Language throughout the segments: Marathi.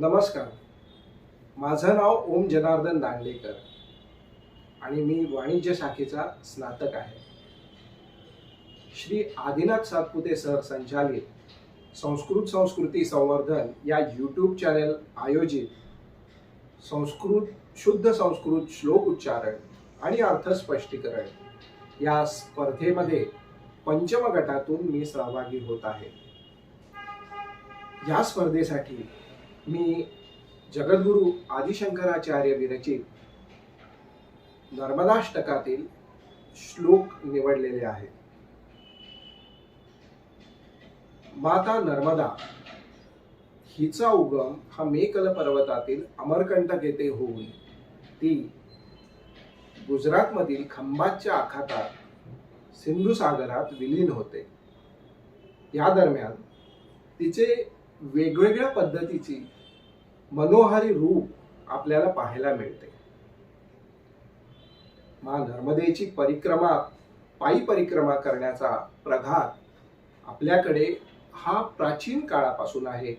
नमस्कार. माझं नाव ओम जनार्दन दांडेकर आणि मी वाणिज्य शाखेचा स्नातक आहे. श्री आदिनाथ सातपुते सर संचालित संस्कृत संस्कृती संवर्धन या यूट्यूब चॅनल आयोजित संस्कृत शुद्ध संस्कृत श्लोक उच्चारण आणि अर्थ स्पष्टीकरण या स्पर्धेमध्ये पंचम गटातून मी सहभागी होत आहे. या स्पर्धेसाठी मी जगद्गुरु आदिशंकराचार्य विरचित नर्मदाष्टकातील श्लोक निवडलेले आहेत माता नर्मदा हिचा उगम हा मेकल पर्वतातील अमरकंटक येथे होऊन ती गुजरातमधील खंबातच्या आखातात सिंधू सागरात विलीन होते. या दरम्यान तिचे वेगवेगळ्या पद्धतीची मनोहारी रूप आपल्याला पाहायला मिळते. मा नर्मदेची परिक्रमा पायी परिक्रमा करण्याचा प्रघात आपल्याकडे हा प्राचीन काळापासून आहे.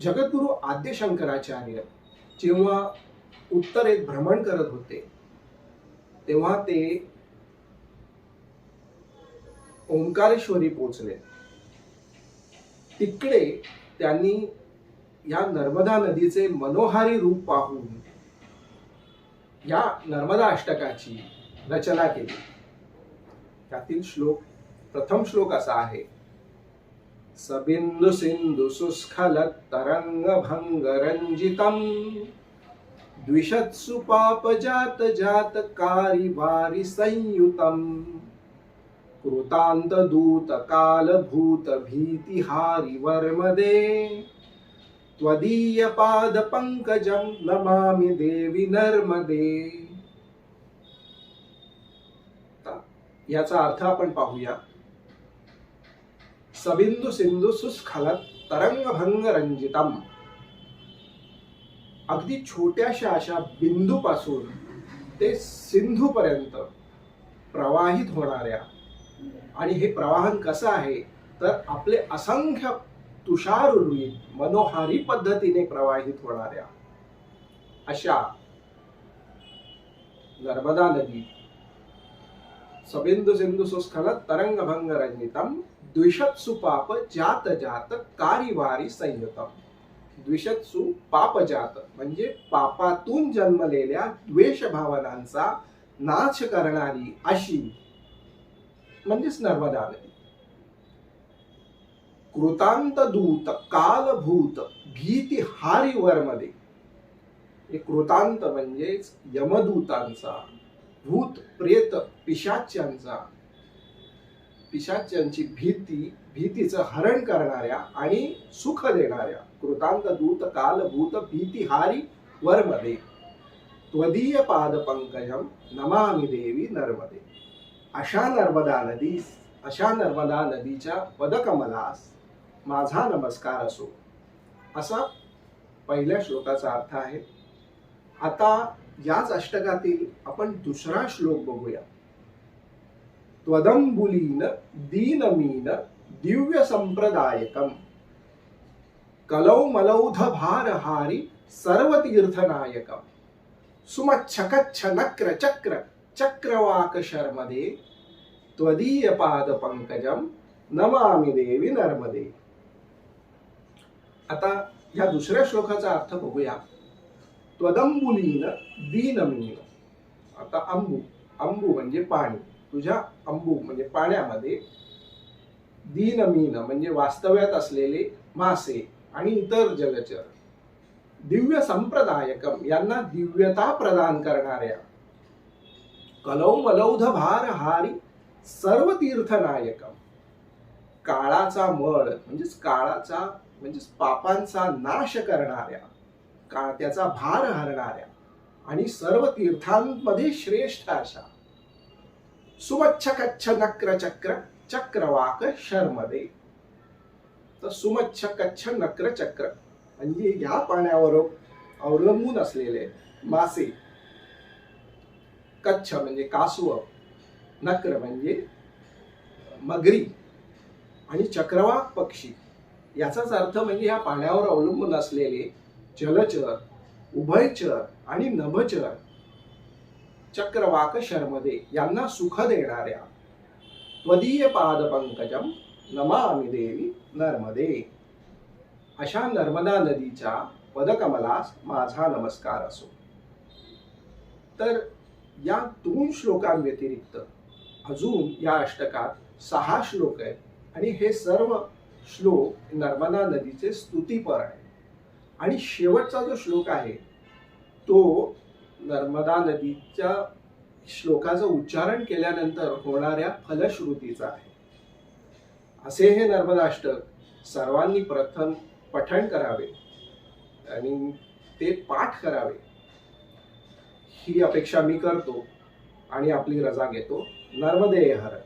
जगद्गुरु आद्य शंकराचार्य जेव्हा उत्तरेत भ्रमण करत होते तेव्हा ते ओंकारेश्वरी पोचले तिकडे त्यांनी या नर्मदा नदीचे मनोहारी रूप पाहून या नर्मदा अष्टकाची रचना केली. त्यातील श्लोक प्रथम श्लोक असा आहे. सबिंदु सिंधु सुस्खलत तरंग भंग रंजितम। द्विषत्सु पाप जात जात कारी वारी संयुतम। कृतांत दूत काल भूत भीती हारी वर्मदे त्वदीय पाद पंकजम नमामि देवी नर्मदे। याचा अर्थ आपण पाहूया। सबिंदु सिंधु सुस्खलत तरंगभंग रंजितम अगदी छोट्याशा अशा बिंदूपासून ते सिंधू पर्यंत प्रवाहित होणाऱ्या आणि हे प्रवाहन कसं आहे? तर आपले असंख्य तुषार मनोहारी पद्धतीने प्रवाहित होणाऱ्या अशा नर्मदा नदी सबिंदू सिंधू सुस्खलत तरंगभंग रंजितम द्विषत्सु पाप जात जात कारिवारी संयुतम. द्विषत्सु पाप जात म्हणजे पापातून जन्मलेल्या द्वेष भावनांचा नाश करणारी अशी म्हणजेच नर्मदा नदी कृतांत दूत कालभूत भीती हारी कृतांत म्हणजेच यमदूतांचा भूत प्रेत पिशाच्यांचा. पिशाच्यांची भीती भीतीचं हरण करणाऱ्या आणि सुख देणाऱ्या कृतांत दूत कालभूत भीतिहारी हारी वरमध्ये त्वदीय पाद पंकजम नमामि देवी नर्मदे. अशा नर्मदा नदी अशा नर्मदा नदीच्या पदकमलास माझा नमस्कार असो. असा पहिल्या श्लोकाचा अर्थ आहे. आता याच अष्टकातील आपण दुसरा श्लोक बघूया. त्वदंबुलीन दीनमीन दिव्य संप्रदायकम कलौ मलौध भारहारी सर्वतीर्थनायकम. सुमच्छकच्छ नक्र चक्र चक्रवाक शर्मदे त्वदीय पाद पंकजम नमामि देवी नर्मदे. आता या दुसऱ्या श्लोकाचा अर्थ बघूया. त्वदंबुलीन दीनमीन. आता अंबू अंबू म्हणजे पाणी. तुझ्या अंबू म्हणजे पाण्यामध्ये दीनमीन म्हणजे वास्तव्यात असलेले मासे आणि इतर जलचर. दिव्य संप्रदायकम यांना दिव्यता प्रदान करणाऱ्या कलौ मलौध भार हारी सर्व तीर्थनायकम. काळाचा मळ म्हणजेच काळाचा म्हणजेच पापांचा नाश करणाऱ्या का त्याचा भार हरणाऱ्या आणि सर्व तीर्थांमध्ये श्रेष्ठ अशा. सुमच्छ कच्छ नक्र चक्र चक्रवाक शर्मदे. तर सुमच्छ कच्छ नक्र चक्र म्हणजे या पाण्यावर अवलंबून असलेले मासे कच्छ म्हणजे कासव नक्र म्हणजे मगरी आणि चक्रवाक पक्षी. याचाच अर्थ म्हणजे ह्या पाण्यावर अवलंबून असलेले जलचर उभयचर आणि नभचर चक्रवाक शर्मदे यांना सुख देणाऱ्या त्वदीय पादपंकजम नमामि देवी नर्मदे. अशा नर्मदा नदीच्या पदकमलास माझा नमस्कार असो. तर या दोन श्लोकांव्यतिरिक्त अजून या अष्टकात सहा श्लोक आहेत. आणि हे सर्व श्लोक नर्मदा नदीचे स्तुतीपर आहे आणि शेवटचा जो श्लोक आहे तो नर्मदा नदीच्या श्लोकाचं उच्चारण केल्यानंतर होणाऱ्या फलश्रुतीचा आहे. असे हे नर्मदाष्टक सर्वांनी प्रथम पठण करावे आणि ते पाठ करावे. ही अपेक्षा मी करतो आणि आपली रजा घेतो. नर्मदे हर.